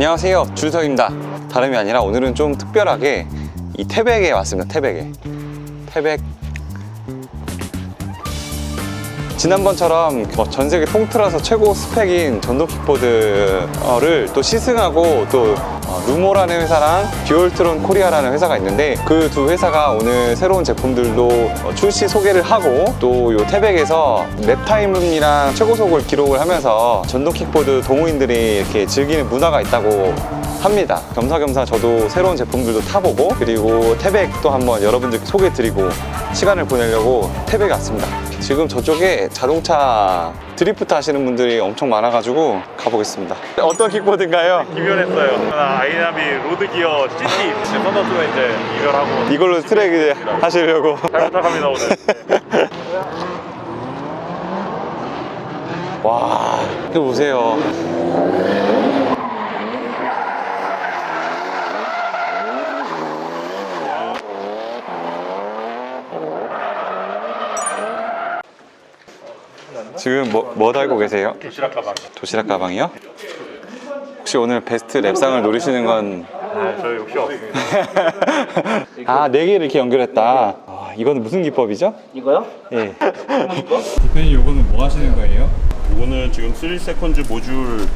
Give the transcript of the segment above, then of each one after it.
안녕하세요. 준석입니다. 다름이 아니라 오늘은 좀 특별하게 이 태백에 왔습니다. 태백에. 태백. 지난번처럼 어, 전 세계 통틀어서 최고 스펙인 전동 킥보드를 또 시승하고 또 어, 루모라는 회사랑 듀얼트론 코리아라는 회사가 있는데 그 두 회사가 오늘 새로운 제품들도 어, 출시 소개를 하고 또 요 태백에서 랩타임이랑 최고속을 기록을 하면서 전동 킥보드 동호인들이 이렇게 즐기는 문화가 있다고 합니다. 겸사겸사 저도 새로운 제품들도 타보고 그리고 태백도 한번 여러분들께 소개해드리고 시간을 보내려고 태백에 왔습니다. 지금 저쪽에 자동차 드리프트 하시는 분들이 엄청 많아가지고 가보겠습니다. 어떤 킥보드인가요? 이별했어요. 아이나비 로드기어 GT 선더트로 이제 이별하고 이걸로 트랙 이제 하시려고. 잘 부탁합니다 오늘. 와, 이거 보세요. 지금 뭐, 뭐 달고 계세요? 도시락 가방. 도시락 가방이요? 혹시 오늘 베스트 랩상을 노리시는 건 아, 저 욕심 없습니다. 아, 네 개를 이렇게 연결했다. 아, 이거는 무슨 기법이죠? 이거요? 예. 대표님, 이거는 뭐 하시는 거예요? 이거는 지금 3세컨즈 모듈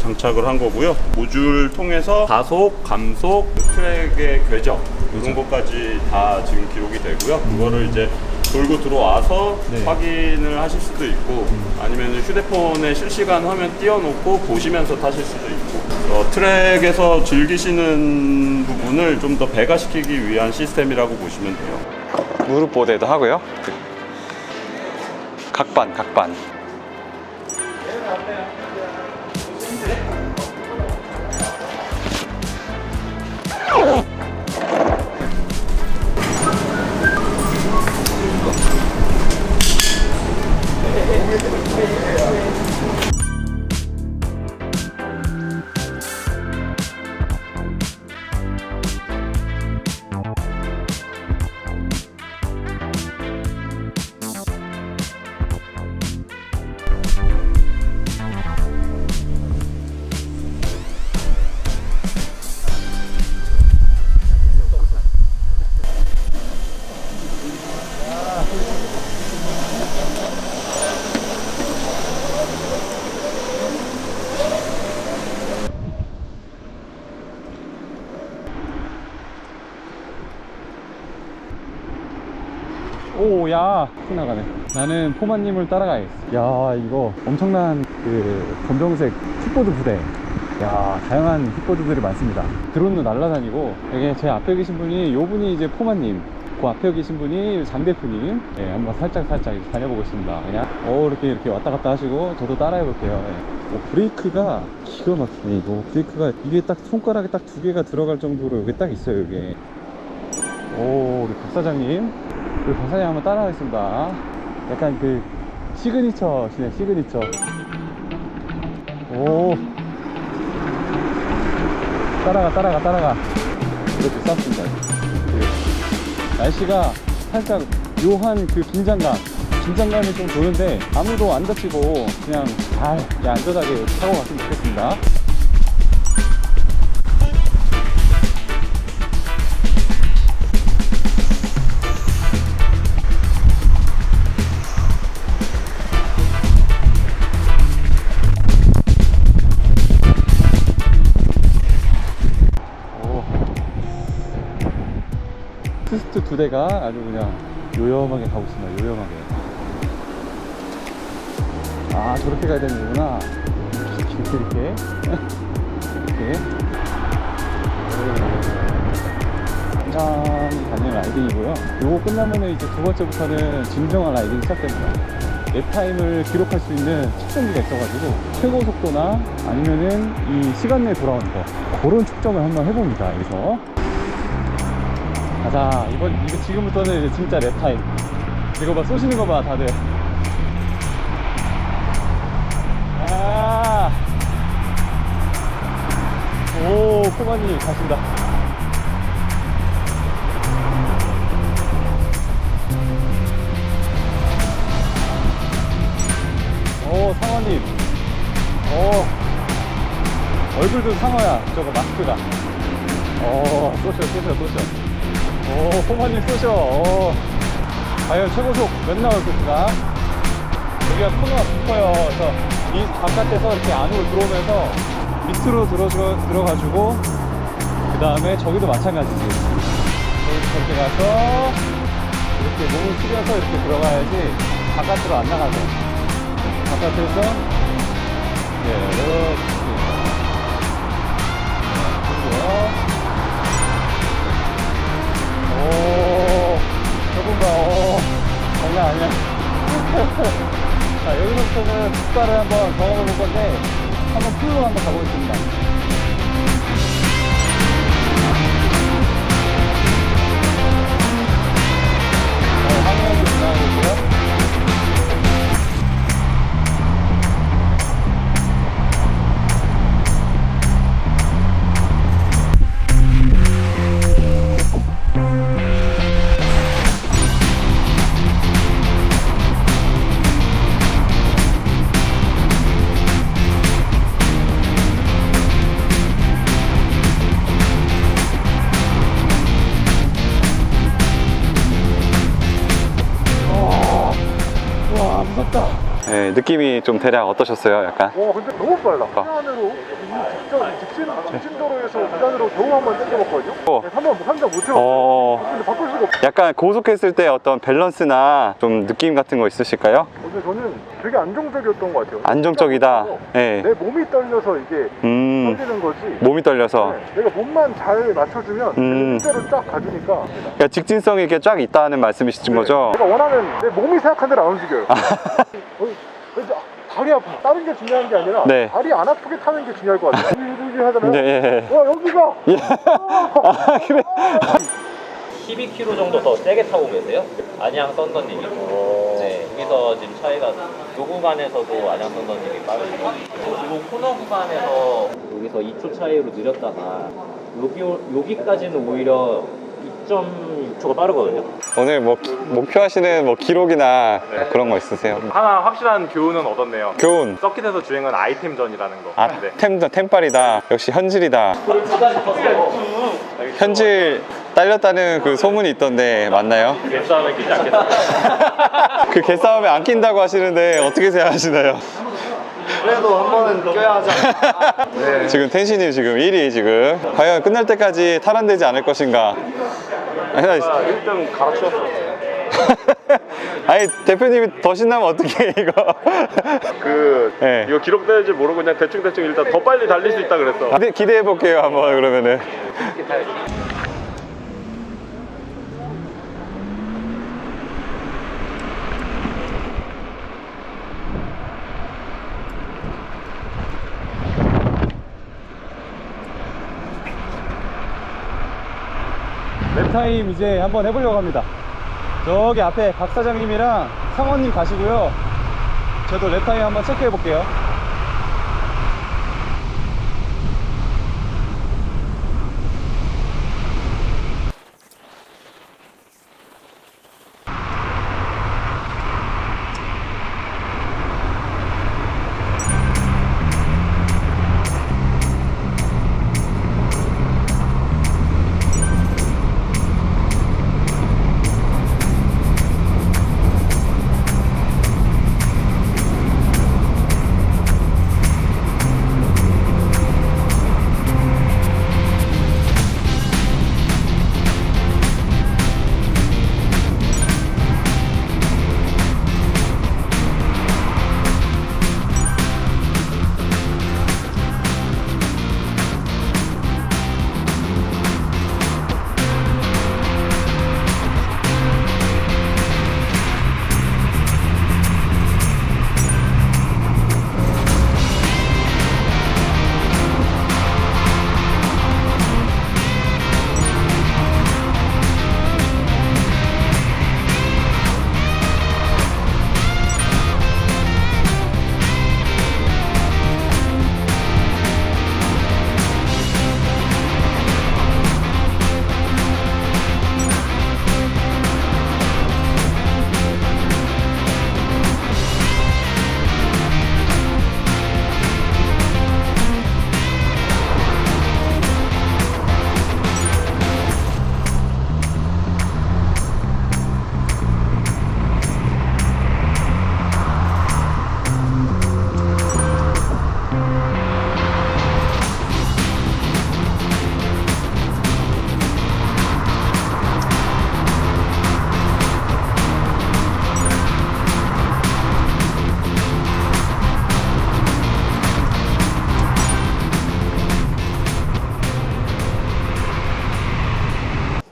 장착을 한 거고요. 모듈 통해서 가속, 감속, 트랙의 궤적 이런 것까지 다 지금 기록이 되고요. 그거를 이제 돌고 들어와서 네. 확인을 하실 수도 있고 아니면 휴대폰에 실시간 화면 띄워놓고 보시면서 타실 수도 있고 어, 트랙에서 즐기시는 부분을 좀 더 배가시키기 위한 시스템이라고 보시면 돼요. 무릎 보대도 하고요. 각반, 각반. 오, 야, 나가네. 나는 포마님을 따라가야겠어. 야, 이거 엄청난 그 검정색 킥보드 부대. 야, 다양한 킥보드들이 많습니다. 드론도 날아다니고, 여기 제 앞에 계신 분이, 요 분이 이제 포마님. 그 앞에 계신 분이 장 대표님. 예, 한번 살짝 살짝 다녀보겠습니다. 그냥, 어, 이렇게 이렇게 왔다 갔다 하시고, 저도 따라해 볼게요. 예. 어, 브레이크가 기가 막히네, 이거. 브레이크가 이게 딱 손가락에 딱 두 개가 들어갈 정도로 여기 딱 있어요, 이게. 오, 우리 박 사장님. 우리 박 사장님 한번 따라하겠습니다. 약간 그 시그니처 시네, 시그니처. 오. 따라가, 따라가, 따라가. 이렇게 쌌습니다. 그 날씨가 살짝 묘한 그 긴장감. 긴장감이 좀 도는데 아무도 안 다치고 그냥 잘 안전하게 타고 갔으면 좋겠습니다. 테스트 두 대가 아주 그냥 요염하게 가고 있습니다. 요염하게. 아 저렇게 가야 되는 거구나. 이렇게 이렇게 이렇게. 천천히 가는 라이딩이고요. 요거 끝나면은 이제 두 번째부터는 진정한 라이딩이 시작됩니다. 랩 타임을 기록할 수 있는 측정기가 있어가지고 최고 속도나 아니면은 이 시간 내에 돌아오는 거 그런 측정을 한번 해봅니다. 여기서 가자. 이번 이거 지금부터는 이제 진짜 랩 타임. 이거 봐 쏘시는 거봐 다들. 아. 오 코마니 가신다. 오 상원님. 오. 얼굴도 상어야. 저거 마스크가 오 쏘셔 쏘셔 쏘셔 오 포마님 쏘셔 오. 과연 최고속 몇 나올 것인가? 여기가 코너가 깊어요. 그래서 이 바깥에서 이렇게 안으로 들어오면서 밑으로 들어, 들어, 들어가지고 그 다음에 저기도 마찬가지지. 저렇게 가서 이렇게 몸을 숙여서 이렇게 들어가야지 바깥으로 안 나가죠 바깥에서 예, 국가를 한번 경험해 볼 건데 한번 풀로 한번 가보겠습니다 느낌이 좀 대략 어떠셨어요? 약간? 와 근데 너무 빨라. 어. 후면으로 직전 직진 직진 도로에서 구단으로 겨우 한번 땡겨봤거든요. 어. 네, 한번 한장 못 해봤어. 어, 근데 바꿀 수가 없어. 약간 고속했을 때 어떤 밸런스나 좀 느낌 같은 거 있으실까요? 근데 저는 되게 안정적이었던 것 같아요. 안정적이다. 네. 내 몸이 떨려서 이게 음, 떨리는 거지. 몸이 떨려서. 네, 내가 몸만 잘 맞춰주면 음. 실제로 쫙 가주니까 그러니까 직진성이 이렇게 쫙 있다는 말씀이신 거죠? 내가 원하는 내 몸이 생각한 대로 안 움직여요. 다리 아파. 다른 게 중요한 게 아니라 네. 다리 안 아프게 타는 게 중요할 것 같아요. 이렇게 하잖아요. 네. 와 여기가 예. 아, 그래. 12km 정도 더 세게 타고 계세요. 안양 썬더님이. 네, 여기서 지금 차이가 요 구간에서도 안양 썬더님이 빠르시고 그리고 코너 구간에서 여기서 2초 차이로 느렸다가 여기 여기까지는 오히려 2.6초가 빠르거든요. 오늘 뭐 목표하시는 뭐 기록이나 그런 거 있으세요? 하나 확실한 교훈은 얻었네요. 교훈. 서킷에서 주행은 아이템전이라는 거. 아, 네. 템, 템빨이다. 역시 현질이다. 현질 딸렸다는 그 소문이 있던데 맞나요? 개싸움에 끼지 않겠습니다. 그 개싸움에 안 낀다고 하시는데 어떻게 생각하시나요? 그래도 한 번은 껴야죠. 지금 텐신이 지금 1위 지금 과연 끝날 때까지 탈환되지 않을 것인가 아니, 나- 1등 갈아치웠어. 아니 대표님이 더 신나면 어떡해 이거 그 네. 이거 기록될 줄 모르고 그냥 대충 대충 일단 더 빨리 달릴 수 있다 그랬어. 기대, 기대해 볼게요 한번 그러면은 타임 이제 한번 해보려고 합니다. 저기 앞에 박 사장님이랑 상원님 가시고요. 저도 랩타임 한번 체크해 볼게요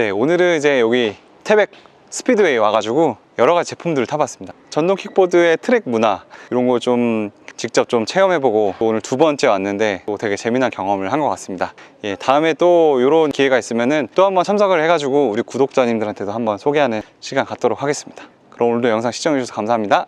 네, 오늘은 이제 여기 태백 스피드웨이 와가지고 여러 가지 제품들을 타봤습니다. 전동 킥보드의 트랙 문화 이런 거 좀 직접 좀 체험해보고 오늘 두 번째 왔는데 또 되게 재미난 경험을 한 것 같습니다. 예, 다음에 또 이런 기회가 있으면은 또 한번 참석을 해가지고 우리 구독자님들한테도 한번 소개하는 시간 갖도록 하겠습니다. 그럼 오늘도 영상 시청해주셔서 감사합니다.